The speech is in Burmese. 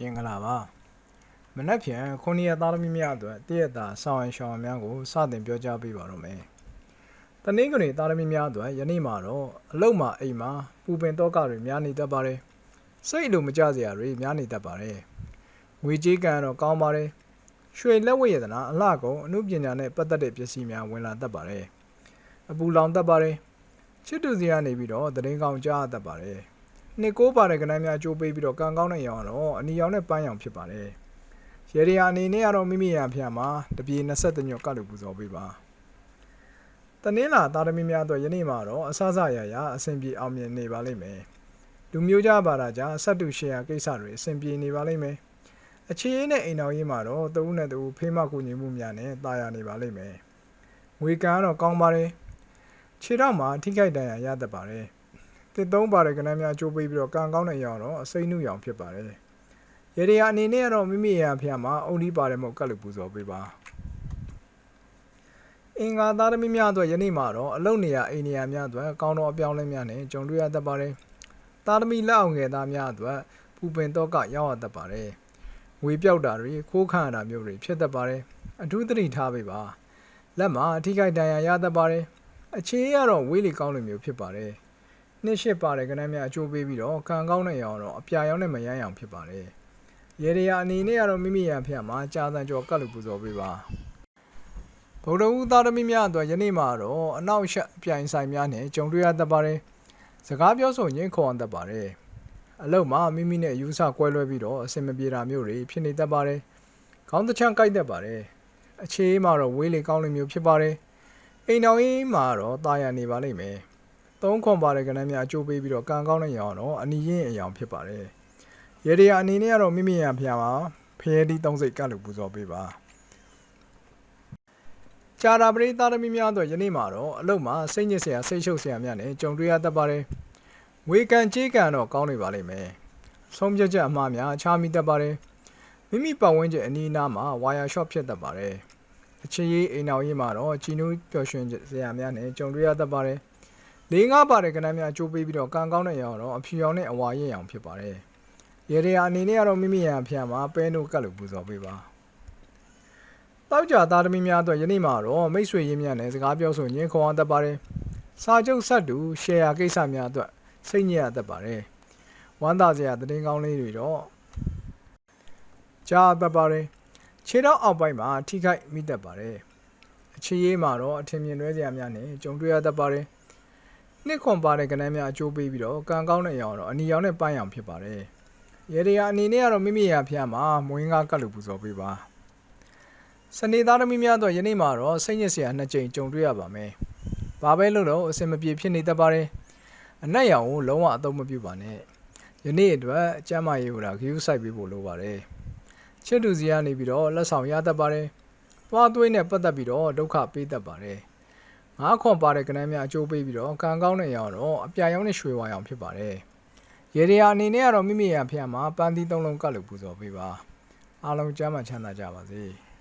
မင်္ဂလာပါမနက်ဖြန်ခုနှစ်ရက်သားသမီးများအတွက်တည့်ရတာဆောင်းရရှောင်းများကိုစတင်ပြောကြားပေးပါတော့မယ်တနင်္ဂနွေသားသမီးများအတွက်ယနေ့မှာတော့အလုတ်မှာအိမ်မှာပူပင်တော့ကတွေများနေတတ်ပါတယ်စိတ်လိုမကြစရာတွေများနေတတ်ပါတယ်ငွေကြေးကံတော့ကောင်းပါတယ်ရွှေလက်ဝတ်ရတနာအလှကုန်အမှုပညာနဲ့ပတ်သက်တဲ့ပစ္စည်းများဝင်လာတတ်ပါတယ်အပူလောင်တတ်ပါတယ်ချစ်သူစီကနေပြီးတော့သတင်းကောင်းကြားရတတ်ပါတယ် နှစ်ကိုးပါတဲ့ကဏ္ဍများအကျိုးပေးပြီးတော့ကံကောင်းတဲ့ရောင်ကတော့အနီရောင်နဲ့ပန်းရောင်ဖြစ်ပါတယ်။ရေဒီယာအနေနဲ့ကတော့မိမိရာဖျာမှာတပြေ23ညွတ်ကတ်လို့ပူဇော်ပေးပါ။တနင်္လာသားသမီးများအတွက်ယနေ့မှာတော့အဆအဆရရအဆင်ပြေအောင်မြင်နေပါလိမ့်မယ်။လူမျိုးကြပါတာကြောင့်ဆက်တူရှယ်ယာကိစ္စတွေအဆင်ပြေနေပါလိမ့်မယ်။အခြေရင်းနဲ့အိမ်တော်ရေးမှာတော့တဦးနဲ့တဦးဖေးမကူညီမှုများနဲ့တာယာနေပါလိမ့်မယ်။ငွေကံကတော့ကောင်းပါတယ်။ခြေတော့မှာထိခိုက်ဒဏ်ရာရတတ်ပါတယ်။ တစ်သုံးပါတဲ့ကဏ္ဍများအကျိုးပေးပြီးတော့ကံကောင်းတဲ့ရောင်တော့အစိမ့်နှုရောင်ဖြစ်ပါတယ်။ရေဒီယာအနေနဲ့ကတော့မိမိရာဖျားမှာအုံဒီပါတယ်မို့ကတ်လို့ပူဇော်ပေးပါ။အင်္ဂါသားသမီးများအတွက်ယနေ့မှာတော့အလုတ်နေရာအိမ်နေရာများအတွက်ကောင်းသောအပြောင်းအလဲများနဲ့ကြုံတွေ့ရတတ်ပါတယ်။သားသမီးလက်အောင်ငယ်သားများအတွက်ပူပင်တော့ကရောက်ရတတ်ပါတယ်။ငွေပြောက်တာတွေခိုးခံရတာမျိုးတွေဖြစ်တတ်ပါတယ်။အထူးသတိထားပေးပါ။လက်မှာအထိခိုက်ဒဏ်ရာရတတ်ပါတယ်။အခြေရတော့ဝေးလီကောင်းလိုမျိုးဖြစ်ပါတယ်။ နှစ်ရှစ်ပါတဲ့ကဏ္ဍများအကျိုးပေးပြီးတော့ကံကောင်းတဲ့ရောင်တော့အပြာရောင်နဲ့မရမ်းရောင်ဖြစ်ပါတယ်။ရေဒီယာအနေနဲ့ကတော့မိမိရာဖျက်မှာကြာစံကျော်ကတ်လို့ပူဇော်ပေးပါ။ဗုဒ္ဓဦးသားသမီးများအတွက်ယနေ့မှာတော့အနောက်ရှက်အပြိုင်ဆိုင်များနဲ့ကြုံတွေ့ရတတ်ပါတယ်။စကားပြောဆိုရင်းခေါ်အောင်တတ်ပါတယ်။အလုံးမှာမိမိနဲ့ယူဆကွဲလွဲပြီးတော့အစင်မပြေတာမျိုးတွေဖြစ်နေတတ်ပါတယ်။ခေါင်းတစ်ချမ်းကိုက်တတ်ပါတယ်။အခြေမှာတော့ဝေးလေကောင်းလေမျိုးဖြစ်ပါတယ်။အိမ်တော်ကြီးမှာတော့တာယာနေပါလိမ့်မယ်။ သုံးခွန်ပါတဲ့ကဏ္ဍများအကျိုးပေးပြီးတော့ကံကောင်းတဲ့ရောင်တော့အနီရင်အယောင်ဖြစ်ပါတယ်။ရေဒီယာအနေနဲ့ကတော့မိမိရဖျားပါဖရဲဒီသုံးစိတ်ကလို့ပူဇော်ပေးပါ။ကြာတာပရိသတ်သမီးများတော့ယနေ့မှာတော့အလုံးမှာစိတ်ညစ်စရာစိတ်ရှုပ်စရာများနဲ့ကြုံတွေ့ရတတ်ပါတယ်။ငွေကံကြေးကံတော့ကောင်းနေပါလိမ့်မယ်။ဆုံးဖြတ်ချက်အမှားများချားမိတတ်ပါတယ်။မိမိပတ်ဝန်းကျင်အနီးအနားမှာဝါယာရှော့ဖြစ်တတ်ပါတယ်။အချစ်ရေးအိမ်တော်ရေးမှာတော့ချီနူးပျော်ရွှင်စရာများနဲ့ကြုံတွေ့ရတတ်ပါတယ်။ လေးငါးပါတဲ့ကဏ္ဍများအကျိုးပေးပြီးတော့ကံကောင်းတဲ့ရောင်တော့အဖြူရောင်နဲ့အဝါရရောင်ဖြစ်ပါတယ်။ရေဒီယာအနေနဲ့ကတော့မိမိရာဖျားမှာပဲနိုကတ်လို့ပူဇော်ပေးပါ။တောက်ကြသားသမီးများအတွက်ယနေ့မှာတော့မိတ်ဆွေရင်းများနဲ့စကားပြောဆိုညင်ခေါ်အောင်တတ်ပါတယ်။စာချုပ်ဆက်တူရှယ်ယာကိစ္စများအတွက်စိတ်ညစ်ရတတ်ပါတယ်။ဝမ်းသာစရာသတင်းကောင်းလေးတွေတော့ကြားတတ်ပါတယ်။ခြေတော့အောက်ပိုင်းမှာထိခိုက်မိတတ်ပါတယ်။အခြေရေးမှာတော့အထင်မြင်လွဲစရာများနဲ့ကြုံတွေ့ရတတ်ပါတယ်။ နှစ်ခွန်ပါတဲ့ကဏ္ဍများအကျိုးပေးပြီးတော့ကံကောင်းတဲ့ရောင်တော့အနီရောင်နဲ့ပန်းရောင်ဖြစ်ပါတယ်။ရေဒီယာအနေနဲ့ကတော့မိမိရာဖျားမှာမွေးငါကတ်လို့ပူဇော်ပေးပါ။စနေသားသမီးများတော့ယနေ့မှာတော့စိတ်ညစ်စရာနှစ်ကြိမ်ကြုံတွေ့ရပါမယ်။ဘာပဲလို့တော့အစင်မပြေဖြစ်နေတတ်ပါတယ်။အနက်ရောင်ကိုလုံးဝအသုံးမပြုပါနဲ့။ယနေ့အတွက်အကျမ်းမာရေးဟိုတာဂရုစိုက်ပေးဖို့လိုပါတယ်။ချစ်သူစီကနေပြီးတော့လက်ဆောင်ရတတ်ပါတယ်။သွားသွေးနဲ့ပတ်သက်ပြီးတော့ဒုက္ခပေးတတ်ပါတယ်။ ငါးခွန်ပါတဲ့ကဏ္ဍများအကျိုးပေးပြီးတော့ကံကောင်းတဲ့ရောင်တော့အပြာရောင်နဲ့ရွှေဝါရောင်ဖြစ်ပါတယ်။ရေဒီယာအနေနဲ့ကတော့မိမိရာဖျားမှာပန်းသီးသုံးလုံးကတ်လို့ပူဇော်ပေးပါ။အားလုံးကျမ်းမှချမ်းသာကြပါစေ။